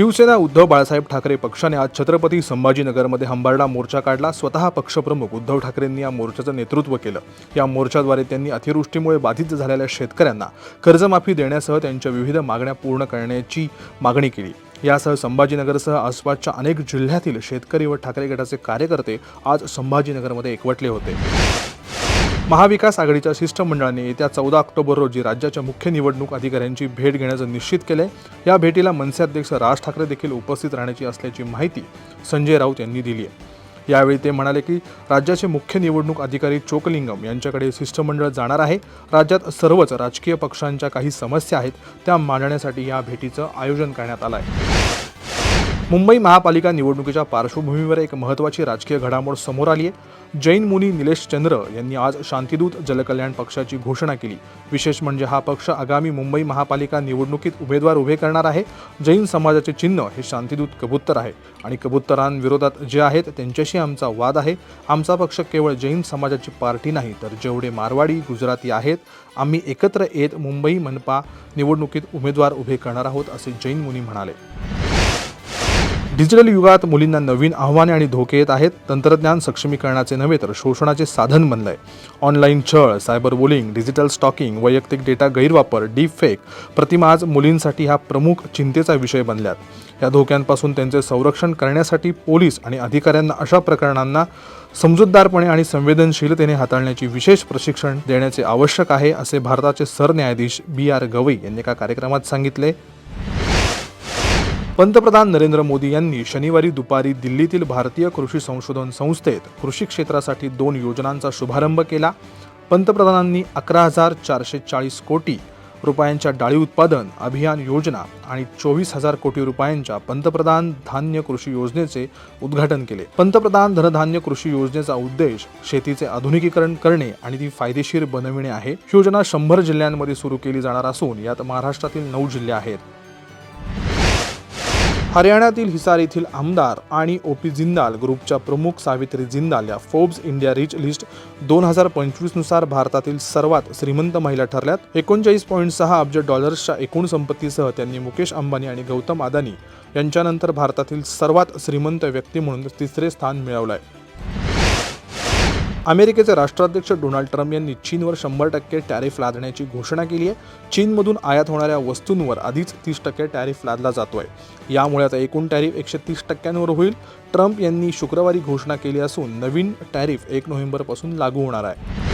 शिवसेना उद्धव बाळासाहेब ठाकरे पक्षाने आज छत्रपती संभाजीनगरमध्ये हंबारडा मोर्चा काढला. स्वतः पक्षप्रमुख उद्धव ठाकरेंनी या मोर्चाचं नेतृत्व केलं. या मोर्चाद्वारे त्यांनी अतिवृष्टीमुळे बाधित झालेल्या शेतकऱ्यांना कर्जमाफी देण्यासह त्यांच्या विविध मागण्या पूर्ण करण्याची मागणी केली. यासह संभाजीनगरसह आसपासच्या अनेक जिल्ह्यातील शेतकरी व ठाकरे गटाचे कार्यकर्ते आज संभाजीनगरमध्ये एकवटले होते. महाविकास आघाडीच्या शिष्टमंडळाने येत्या चौदा ऑक्टोबर रोजी राज्याच्या मुख्य निवडणूक अधिकाऱ्यांची भेट घेण्याचं निश्चित केलंय. या भेटीला मनसे अध्यक्ष राज ठाकरे देखील उपस्थित राहण्याची असल्याची माहिती संजय राऊत यांनी दिली आहे. यावेळी ते म्हणाले की राज्याचे मुख्य निवडणूक अधिकारी चोकलिंगम यांच्याकडे शिष्टमंडळ जाणार आहे. राज्यात सर्वच राजकीय पक्षांच्या काही समस्या आहेत त्या मांडण्यासाठी या भेटीचं आयोजन करण्यात आलं आहे. मुंबई महापालिका निवडणुकीच्या पार्श्वभूमीवर एक महत्त्वाची राजकीय घडामोड समोर आली आहे. जैन मुनी निलेश चंद्र यांनी आज शांतिदूत जलकल्याण पक्षाची घोषणा केली. विशेष म्हणजे हा पक्ष आगामी मुंबई महापालिका निवडणुकीत उमेदवार उभे करणार आहे. जैन समाजाचे चिन्ह हे शांतिदूत कबूतर आहे आणि कबुतरांविरोधात जे आहेत त्यांच्याशी आमचा वाद आहे. आमचा पक्ष केवळ जैन समाजाची पार्टी नाही तर जेवढे मारवाडी गुजराती आहेत आम्ही एकत्र येत मुंबई मनपा निवडणुकीत उमेदवार उभे करणार आहोत असे जैन मुनी म्हणाले. डिजिटल युगात मुलींना नवीन आव्हाने आणि धोके येत आहेत. तंत्रज्ञान सक्षमीकरणाचे नव्हे तर शोषणाचे साधन बनलंय. ऑनलाईन छळ सायबर बुलिंग डिजिटल स्टॉकिंग वैयक्तिक डेटा गैरवापर डीप फेक प्रतिमा आज मुलींसाठी हा प्रमुख चिंतेचा विषय बनल्यात. या धोक्यांपासून त्यांचे संरक्षण करण्यासाठी पोलीस आणि अधिकाऱ्यांना अशा प्रकरणांना समजूतदारपणे आणि संवेदनशीलतेने हाताळण्याची विशेष प्रशिक्षण देण्याचे आवश्यक आहे असे भारताचे सरन्यायाधीश बी आर गवई यांनी एका कार्यक्रमात सांगितले. पंतप्रधान नरेंद्र मोदी यांनी शनिवारी दुपारी दिल्लीतील भारतीय कृषी संशोधन संस्थेत कृषी क्षेत्रासाठी दोन योजनांचा शुभारंभ केला. पंतप्रधानांनी अकरा हजार चारशे चाळीस कोटी रुपयांच्या डाळी उत्पादन अभियान योजना आणि चोवीस हजार कोटी रुपयांच्या पंतप्रधान धान्य कृषी योजनेचे उद्घाटन केले. पंतप्रधान धनधान्य कृषी योजनेचा उद्देश शेतीचे आधुनिकीकरण करणे आणि ती फायदेशीर बनविणे आहे. ही योजना शंभर जिल्ह्यांमध्ये सुरू केली जाणार असून यात महाराष्ट्रातील नऊ जिल्हे आहेत. हरियाणातील हिसार येथील आमदार आणि ओ पी जिंदाल ग्रुपच्या प्रमुख सावित्री जिंदाल या फोर्ब्स इंडिया रिच लिस्ट दोन हजार पंचवीसनुसार भारतातील सर्वात श्रीमंत महिला ठरल्यात. एकोणचाळीस पॉईंट सहा अब्ज डॉलर्सच्या एकूण संपत्तीसह त्यांनी मुकेश अंबानी आणि गौतम अदानी यांच्यानंतर भारतातील सर्वात श्रीमंत व्यक्ती म्हणून तिसरे स्थान मिळवलं आहे अमेरिकेचे राष्ट्राध्यक्ष डोनाल्ड ट्रम्प यांनी चीनवर शंभर टक्के टॅरिफ लादण्याची घोषणा केली आहे. चीनमधून आयात होणाऱ्या वस्तूंवर आधीच तीस टक्के टॅरिफ लादला जातोय. यामुळे आता एकूण टॅरिफ एकशे तीस टक्क्यांवर होईल. ट्रम्प यांनी शुक्रवारी घोषणा केली असून नवीन टॅरिफ एक नोव्हेंबरपासून लागू होणार आहे.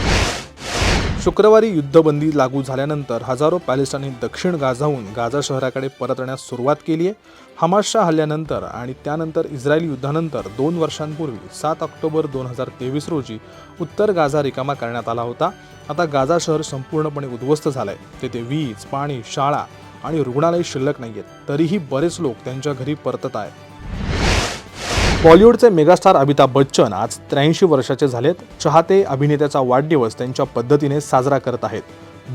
शुक्रवारी युद्धबंदी लागू झाल्यानंतर हजारो पॅलेस्टाईनी दक्षिण गाझाहून गाझा शहराकडे परतण्यास सुरुवात केली आहे. हमासच्या हल्ल्यानंतर आणि त्यानंतर इस्रायली युद्धानंतर दोन वर्षांपूर्वी सात ऑक्टोबर दोन हजार तेवीस रोजी उत्तर गाझा रिकामा करण्यात आला होता. आता गाझा शहर संपूर्णपणे उद्ध्वस्त झालंय. तेथे वीज पाणी शाळा आणि रुग्णालय शिल्लक नाही आहेत तरीही बरेच लोक त्यांच्या घरी परतत आहेत. बॉलिवूडचे मेगास्टार अमिताभ बच्चन आज त्र्याऐंशी वर्षाचे झालेत. चाहते अभिनेत्याचा वाढदिवस त्यांच्या पद्धतीने साजरा करत आहेत.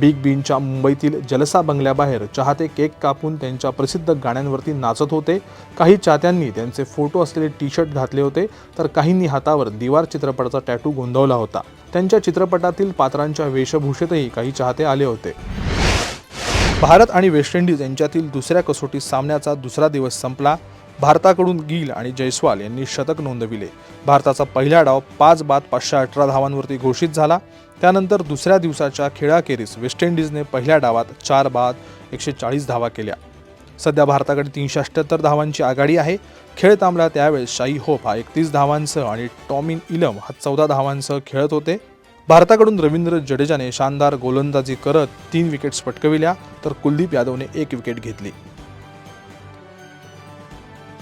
बिग बींच्या मुंबईतील जलसा बंगल्याबाहेर चाहते केक कापून त्यांच्या प्रसिद्ध गाण्यांवरती नाचत होते. काही चाहत्यांनी त्यांचे फोटो असलेले टी शर्ट घातले होते तर काहींनी हातावर दिवार चित्रपटाचा टॅटू गोंदवला होता. त्यांच्या चित्रपटातील पात्रांच्या वेशभूषेतही काही चाहते आले होते. भारत आणि वेस्ट इंडिज यांच्यातील दुसऱ्या कसोटी सामन्याचा दुसरा दिवस संपला. भारताकडून गिल आणि जयस्वाल यांनी शतक नोंदविले. भारताचा पहिला डाव पाच बाद पाचशे अठरा धावांवरती घोषित झाला. त्यानंतर दुसऱ्या दिवसाच्या खेळाखेरीस वेस्ट इंडिजने पहिल्या डावात चार बाद एकशे चाळीस धावा केल्या. सध्या भारताकडे तीनशे अठ्ठ्याहत्तर धावांची आघाडी आहे. खेळ थांबला त्यावेळेस शाही होप हा एकतीस धावांसह आणि टॉमिन इलम हा चौदा धावांसह खेळत होते. भारताकडून रवींद्र जडेजाने शानदार गोलंदाजी करत तीन विकेट्स पटकविल्या तर कुलदीप यादवने एक विकेट घेतली.